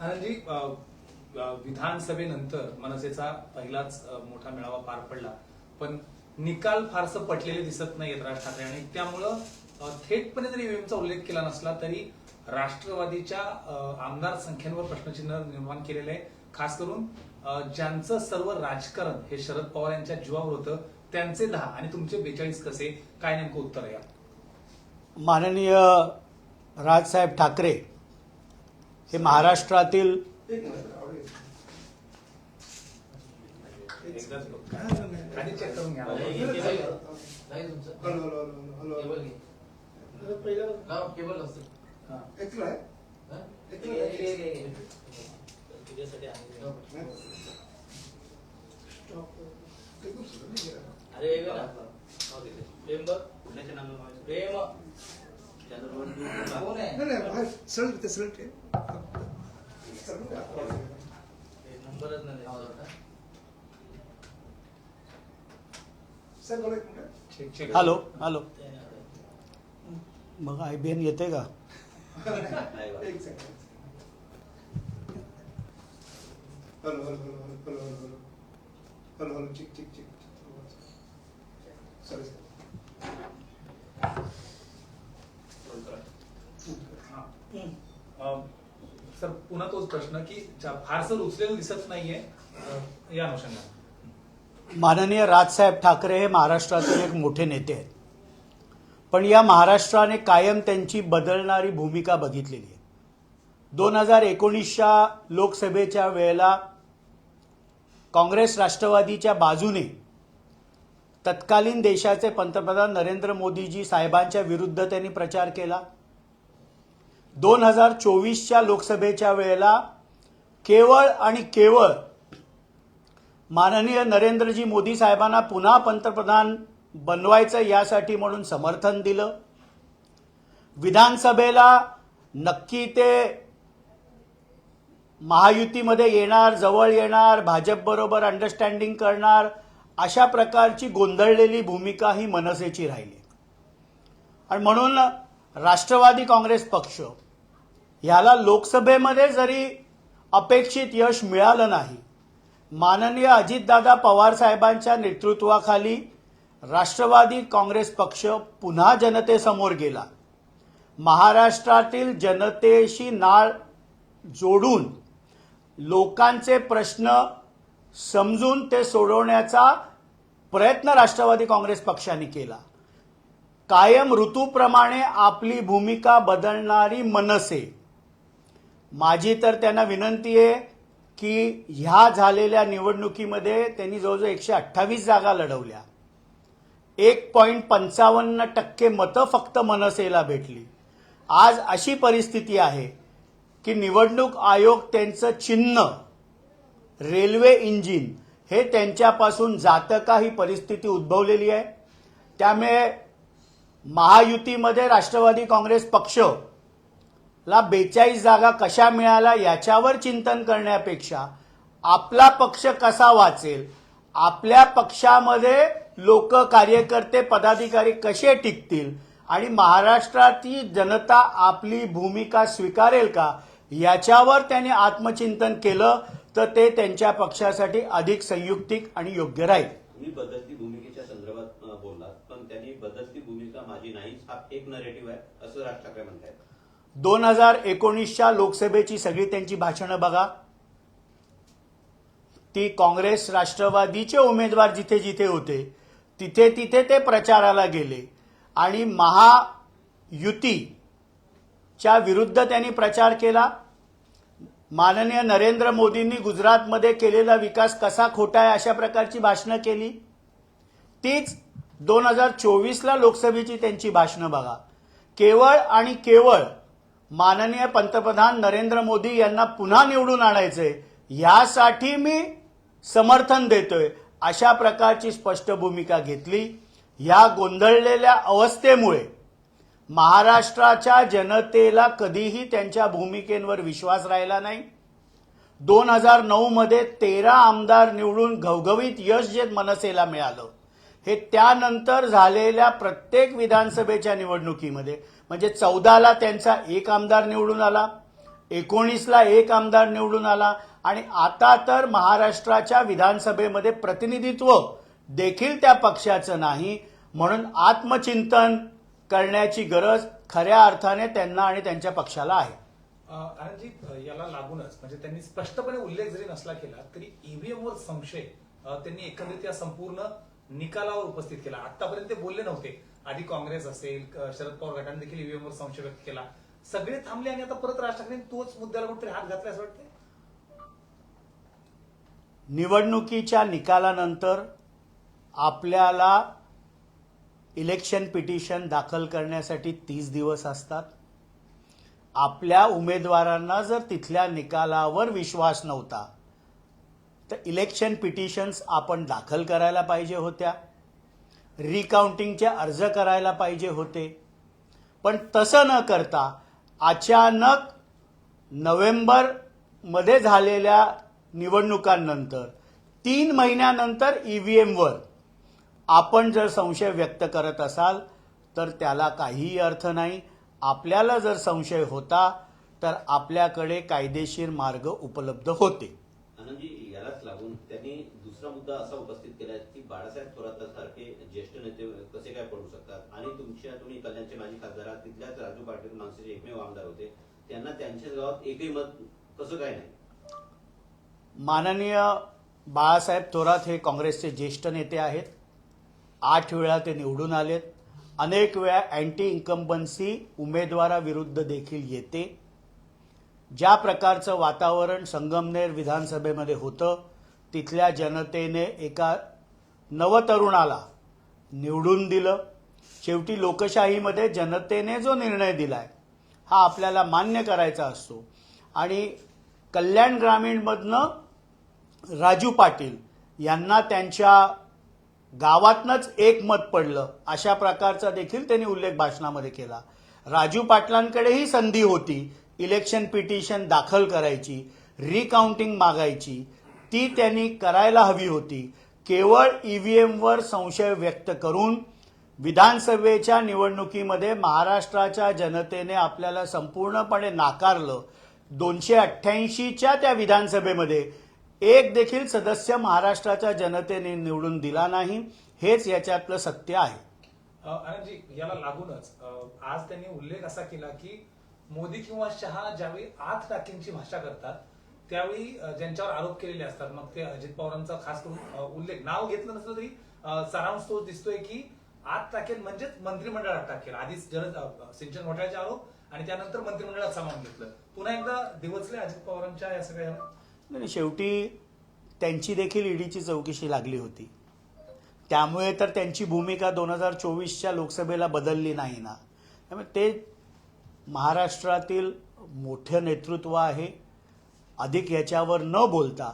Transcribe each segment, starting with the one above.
आनंदजी अ, विधानसभेनंतर मनसेचा पहिलाच मोठा मेळावा पार पडला. पण निकाल फारसं पटलेले दिसत नाहीत राज ठाकरे आणि त्यामुळं थेटपणे जरी ईव्हीएमचा उल्लेख केला नसला तरी राष्ट्रवादीच्या आमदार संख्येवर प्रश्नचिन्ह निर्माण केलेलं आहे. खास करून ज्यांचं सर्व राजकारण हे शरद पवार यांच्या जीवावर होतं त्यांचे दहा. आणि तुमचे बेचाळीस कसे? काय नेमकं उत्तर आहे? माननीय राजसाहेब ठाकरे हे महाराष्ट्रातील प्रेम बघ. आधी चेक करून घ्या नाही हॅलो हॅलो हा. हा? हो. नाही. हो सरळ ते सरळ. हे नंबरच नाही? सर बोला एक मिनिट. मग आय बी एन येते का एक second hello hello hello hello hello hello hello hello hello चिक चिक चिक सॉरी सर हा. अं, सर पुन्हा तोच प्रश्न की ज्या- फारसं रुचलेलं दिसत नाहीये या अनुषंगाने. माननीय राजसाहेब ठाकरे हे महाराष्ट्रातील एक मोठे नेते आहेत. पण या महाराष्ट्राने कायम त्यांची बदलणारी भूमिका बघितलेली आहे. दोन हजार एकोणीसच्या लोकसभेच्या वेळेला काँग्रेस राष्ट्रवादीच्या बाजूने तत्कालीन देशाचे पंतप्रधान नरेंद्र मोदीजी साहेबांच्या विरुद्ध त्यांनी प्रचार केला. दोन हजार चोवीसच्या लोकसभेच्या वेळेला केवळ आणि केवळ माननीय नरेंद्रजी मोदी साहेबांना पुन्हा पंतप्रधान बनवायचं यासाठी म्हणून समर्थन दिलं. विधानसभेला नक्की ते महायुतीमध्ये येणार जवळ येणार भाजपबरोबर अंडरस्टँडिंग करणार अशा प्रकारची गोंधळलेली भूमिका ही मनसेची राहिली. आणि म्हणून राष्ट्रवादी काँग्रेस पक्ष ह्याला लोकसभेमध्ये जरी अपेक्षित यश मिळालं नाही माननीय अजितदादा पवार साहेबांच्या नेतृत्वाखाली राष्ट्रवादी काँग्रेस पक्ष पुन्हा जनतेसमोर गेला. महाराष्ट्रातील जनतेशी नाळ जोडून लोकांचे प्रश्न समजून ते सोडवण्याचा प्रयत्न राष्ट्रवादी काँग्रेस पक्षाने केला. कायम ऋतूप्रमाणे आपली भूमिका बदलणारी मनसे माझी तर त्यांना विनंती आहे की ह्या झालेल्या निवडणुकीमध्ये त्यांनी जवळजवळ एकशे अठ्ठावीस जागा लढवल्या. एक पॉईंट पंचावन्न टक्के मतं फक्त मनसेला भेटली. आज अशी परिस्थिती आहे की निवडणूक आयोग त्यांचं चिन्ह रेल्वे इंजिन हे त्यांच्यापासून जातं का ही परिस्थिती उद्भवलेली आहे. त्यामुळे महायुतीमध्ये राष्ट्रवादी काँग्रेस पक्ष ला बेचाळीस जागा कशा मिळाल्या याच्यावर चिंतन करण्यापेक्षा आपला पक्ष कसा वाचेल? आपल्या पक्षामध्ये लोक कार्यकर्ते पदाधिकारी कसे टिकतील? आणि महाराष्ट्रातील जनता आपली भूमिका स्वीकारेल का? याच्यावर त्यांनी आत्मचिंतन केलं तर ते त्यांच्या पक्षासाठी अधिक संयुक्तिक आणि योग्य राहील. तुम्ही बदलती भूमिकेच्या संदर्भात बोललात पण त्यांनी बदलती भूमिका माझी नाहीच. हा एक नरेटिव्ह आहे असं राज ठाकरे म्हणतात दोन हजार एकोणीसच्या लोकसभेची सगळी त्यांची भाषणं बघा. ती काँग्रेस राष्ट्रवादीचे उमेदवार जिथे जिथे होते तिथे तिथे ते प्रचाराला गेले. आणि महायुतीच्या विरुद्ध त्यांनी प्रचार केला. माननीय नरेंद्र मोदींनी गुजरातमध्ये केलेला विकास कसा खोटा आहे अशा प्रकारची भाषणं केली. तीच दोन हजार चोवीसला लोकसभेची त्यांची भाषणं बघा. केवळ आणि केवळ माननीय पंतप्रधान नरेंद्र मोदी यांना पुन्हा निवडून आणायचंय. यासाठी मी समर्थन देतोय. अशा प्रकारची स्पष्ट भूमिका घेतली. या गोंधळलेल्या अवस्थेमुळे महाराष्ट्राच्या जनतेला कधीही त्यांच्या भूमिकेवर विश्वास राहिला नाही. दोन हजार नऊमध्ये तेरा आमदार निवडून घवघवीत यश जे मनसेला मिळालं. हे त्यानंतर झालेल्या प्रत्येक विधानसभेच्या निवडणुकीमध्ये म्हणजे चौदाला त्यांचा एक आमदार निवडून आला एकोणीसला एक आमदार निवडून आला आणि आता तर महाराष्ट्राच्या विधानसभेमध्ये प्रतिनिधित्व देखील त्या पक्षाचं नाही म्हणून आत्मचिंतन करण्याची गरज खऱ्या अर्थाने त्यांना आणि त्यांच्या पक्षाला आहे. अ, याला लागूनच म्हणजे त्यांनी स्पष्टपणे उल्लेख जरी नसला केला तरी ईव्हीएमवर संशय त्यांनी एकंदरीत या संपूर्ण निकालावर उपस्थित केला. आतापर्यंत ते बोलले नव्हते. आधी काँग्रेस असेल शरद पवार गटाने देखील ईव्हीएम वर संशय व्यक्त केला. सगळे थांबले आणि आता परत राज ठाकरे तोच मुद्द्याला कुठेतरी हात घातला असं वाटते निवडणुकीच्या निकालानंतर आपल्याला इलेक्शन पिटिशन दाखल करण्यासाठी तीस दिवस असतात. आपल्या उमेदवारांना जर तिथल्या निकालावर विश्वास नव्हता तर इलेक्शन पिटिशन्स आपण दाखल करायला पाहिजे होत्या. रिकाउंटिंगचे अर्ज करायला पाहिजे होते. पण तसं न करता अचानक नोव्हेंबरमध्ये झालेल्या निवडणुकांनंतर तीन महिन्यानंतर ई व्ही एमवर आपण जर संशय व्यक्त करत असाल तर त्याला काहीही अर्थ नाही. आपल्याला जर संशय होता तर आपल्याकडे कायदेशीर मार्ग उपलब्ध होते. दुसरा मुद्दा असा उपस्थित केला की बाळासाहेब थोरातासारखे ज्येष्ठ नेते कसे काय पडू शकतात? आणि तुमच्या तुम्ही कल्याणचे माजी खासदार आहात तिथल्याच राजू पाटील माणसाचे एकमेव आमदार होते. त्यांना त्यांच्या गावात एकही मत कसं काय नाही? माननीय बाळासाहेब थोरात हे काँग्रेसचे ज्येष्ठ नेते आहेत. आठ वेळा ते निवडून आलेत. अनेक वेळा अँटी इन्कम्बन्सी उमेदवाराविरुद्ध देखील येते. ज्या प्रकारचं वातावरण संगमनेर विधानसभेमध्ये होतं तिथल्या जनतेने एका नवतरुणाला निवडून दिलं. शेवटी लोकशाहीमध्ये जनतेने जो निर्णय दिला आहे हा आपल्याला मान्य करायचा असतो. आणि कल्याण ग्रामीणमधनं राजू पाटील यांना त्यांच्या गावातनंच एक मत पडलं. अशा प्रकारचा देखील त्यांनी उल्लेख भाषणामध्ये केला. राजू पाटलांकडेही संधी होती. इलेक्शन पिटिशन दाखल करायची रिकाउंटिंग मागायची ती त्यांनी करायला हवी होती. केवळ ईव्हीएमवर संशय व्यक्त करून विधानसभेच्या निवडणुकीमध्ये महाराष्ट्राच्या जनतेने आपल्याला संपूर्णपणे नाकारलं. दोनशे अठ्ठ्याऐंशीच्या त्या विधानसभेमध्ये एक देखील सदस्य महाराष्ट्राच्या जनतेने निवडून दिला नाही हेच याच्यातलं सत्य आहे. आनंदजी याला लागूनच आज त्यांनी उल्लेख असा केला की मोदी किंवा शहा ज्यावेळी आठ टाकींची भाषा करतात त्यावेळी ज्यांच्यावर आरोप केलेले असतात मग ते अजित पवारांचा खास करून उल्लेख नाव घेतलं नसलं तरी सारांश तो दिसतोय की आत टाकेल म्हणजेच मंत्रिमंडळात टाकेल. आधीच जल सिंचन घोटाळ्याचे आरोप आणि त्यानंतर मंत्रिमंडळात सामावून घेतलं. पुन्हा एकदा दिवसले अजित पवारांच्या या सगळ्या शेवटी त्यांची देखील ईडीची चौकशी लागली होती. त्यामुळे तर त्यांची भूमिका दोन हजार चोवीसच्या लोकसभेला बदलली नाही ना. त्यामुळे ते महाराष्ट्रातील मोठं नेतृत्व आहे. अधिक याच्यावर न बोलता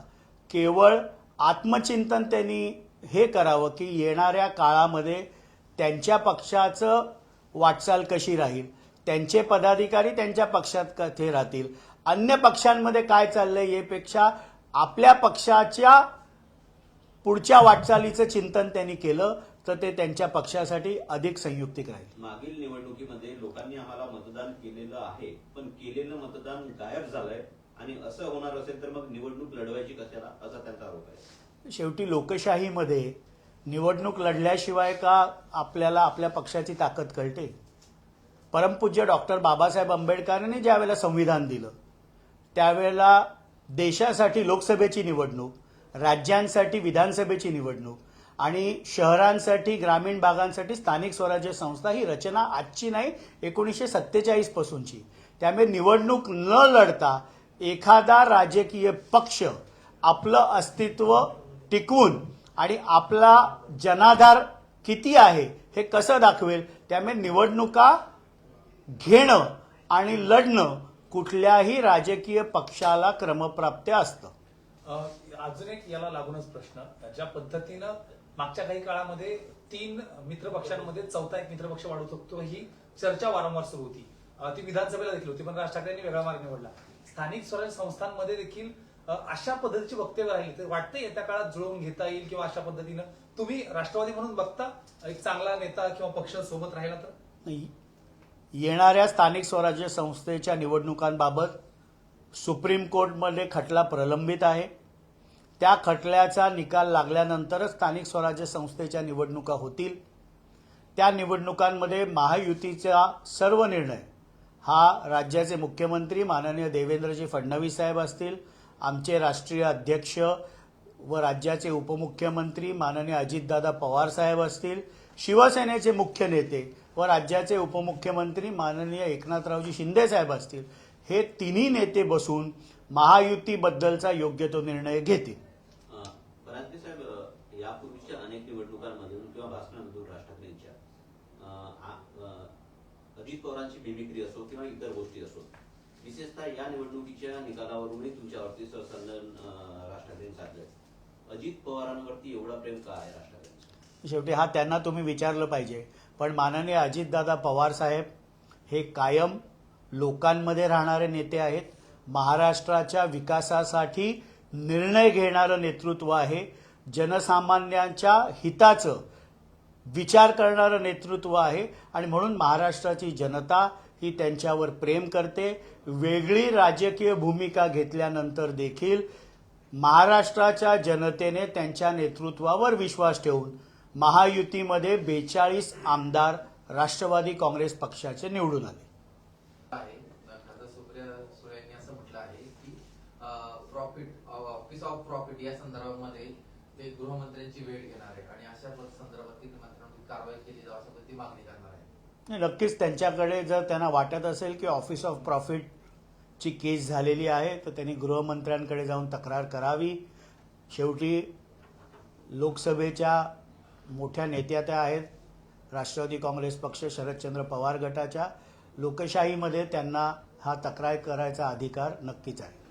केवळ आत्मचिंतन त्यांनी हे करावं की येणाऱ्या काळामध्ये त्यांच्या पक्षाचं वाटचाल कशी राहील? त्यांचे पदाधिकारी त्यांच्या पक्षात कथे राहतील? अन्य पक्षांमध्ये काय चाललंय येपेक्षा आपल्या पक्षाच्या पुढच्या वाटचालीचं चिंतन त्यांनी केलं तर ते त्यांच्या पक्षासाठी अधिक संयुक्तिक राहील. मागील निवडणुकीमध्ये लोकांनी आम्हाला मतदान केलेलं आहे पण केलेलं मतदान गायब झालंय. आणि असं होणार असेल तर मग निवडणूक लढवायची कशाला असा त्यांचा आरोप आहे. शेवटी लोकशाहीमध्ये निवडणूक लढल्याशिवाय का आपल्याला आपल्या पक्षाची ताकद कळते? परमपूज्य डॉक्टर बाबासाहेब आंबेडकरांनी ज्यावेळेला संविधान दिलं त्यावेळेला देशासाठी लोकसभेची निवडणूक राज्यांसाठी विधानसभेची निवडणूक आणि शहरांसाठी ग्रामीण भागांसाठी स्थानिक स्वराज्य संस्था ही रचना आजची नाही एकोणीसशे सत्तेचाळीस पासूनची. त्यामुळे निवडणूक न लढता एखादा राजकीय पक्ष आपलं अस्तित्व टिकवून आणि आपला जनाधार किती आहे हे कसं दाखवेल? त्यामुळे निवडणुका घेणं आणि लढणं कुठल्याही राजकीय पक्षाला क्रमप्राप्त असतं. अजून एक याला लागूनच प्रश्न. ज्या पद्धतीनं मागच्या काही काळामध्ये तीन मित्र पक्षांमध्ये चौथा एक मित्र पक्ष शकतो ही चर्चा वारंवार सुरू होती. ती विधानसभेला देखील होती पण राज ठाकरेंनी वेगळा मार्ग निवडला. स्थानिक स्वराज्य संस्थांमध्ये देखील अशा पद्धतीची वक्तव्य राहिली तर वाटतं येत्या काळात जुळवून घेता येईल किंवा अशा पद्धतीनं. तुम्ही राष्ट्रवादी म्हणून बघता एक चांगला नेता किंवा पक्ष सोबत राहिला तर? नाही. येणाऱ्या स्थानिक स्वराज्य संस्थेच्या निवडणुकांबाबत सुप्रीम कोर्टमध्ये खटला प्रलंबित आहे. त्या खटल्याचा निकाल लागल्यानंतरच स्थानिक स्वराज्य संस्थेच्या निवडणुका होतील. त्या निवडणुकांमध्ये महायुतीचा सर्व निर्णय हा राज्याचे मुख्यमंत्री माननीय देवेंद्रजी फडणवीस साहेब असतील आमचे राष्ट्रीय अध्यक्ष व राज्याचे उपमुख्यमंत्री माननीय अजितदादा पवार साहेब असतील शिवसेनेचे मुख्य नेते व राज्याचे उपमुख्यमंत्री माननीय एकनाथरावजी शिंदे साहेब असतील हे तिन्ही नेते बसून महायुतीबद्दलचा योग्य तो निर्णय घेतील. अजित पवारांची मिमिक्री असो किंवा इतर गोष्टी असो विशेषतः या निवडणुकीच्या निकालावरूनही तुमच्यावरती संदन राज ठाकरेंनी साधलं अजित पवारांवरती एवढा प्रेम का आहे राज शेवटी हा त्यांना तुम्ही विचारलं पाहिजे. पण माननीय अजितदादा पवार साहेब हे कायम लोकांमध्ये राहणारे नेते आहेत. महाराष्ट्राच्या विकासासाठी निर्णय घेणारं नेतृत्व आहे. जनसामान्यांच्या हिताचं विचार करणारं नेतृत्व आहे आणि म्हणून महाराष्ट्राची जनता ही त्यांच्यावर प्रेम करते. वेगळी राजकीय भूमिका घेतल्यानंतर देखील महाराष्ट्राच्या जनतेने त्यांच्या नेतृत्वावर विश्वास ठेवून महायुतीमध्ये बेचाळीस आमदार राष्ट्रवादी काँग्रेस पक्षाचे निवडून आले. प्रॉफिट ऑफिस ऑफ प्रॉफिट या संदर्भामध्ये ते गृहमंत्र्यांची वेळ घेणार आहे आणि अशा कारवाई केली जाऊ असं ती मागणी करणार आहे. नक्कीच त्यांच्याकडे जर त्यांना वाटत असेल की ऑफिस ऑफ प्रॉफिटची केस झालेली आहे तर त्यांनी गृहमंत्र्यांकडे जाऊन तक्रार करावी. शेवटी लोकसभेच्या मोठ्या नेत्या त्या आहेत राष्ट्रवादी काँग्रेस पक्ष शरदचंद्र पवार गटाच्या. लोकशाहीमध्ये त्यांना हा तक्रार करायचा अधिकार नक्कीच आहे.